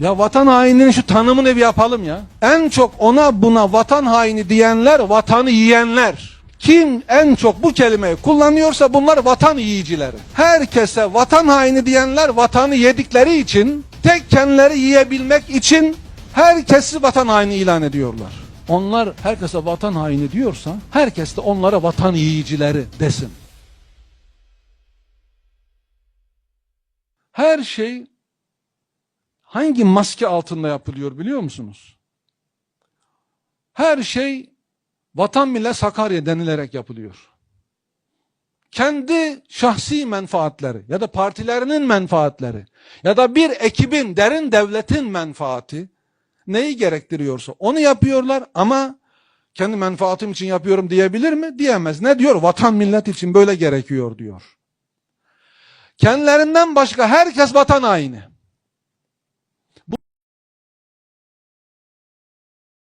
Ya vatan haininin şu tanımını bir yapalım ya. En çok ona buna vatan haini diyenler vatanı yiyenler. Kim en çok bu kelimeyi kullanıyorsa bunlar vatan yiyicileri. Herkese vatan haini diyenler vatanı yedikleri için tek kendileri yiyebilmek için herkesi vatan haini ilan ediyorlar. Onlar herkese vatan haini diyorsa herkes de onlara vatan yiyicileri desin. Her şey hangi maske altında yapılıyor biliyor musunuz? Her şey vatan millet Sakarya denilerek yapılıyor. Kendi şahsi menfaatleri ya da partilerinin menfaatleri ya da bir ekibin, derin devletin menfaati neyi gerektiriyorsa onu yapıyorlar ama kendi menfaatim için yapıyorum diyebilir mi? Diyemez. Ne diyor? Vatan millet için böyle gerekiyor diyor. Kendilerinden başka herkes vatan haini.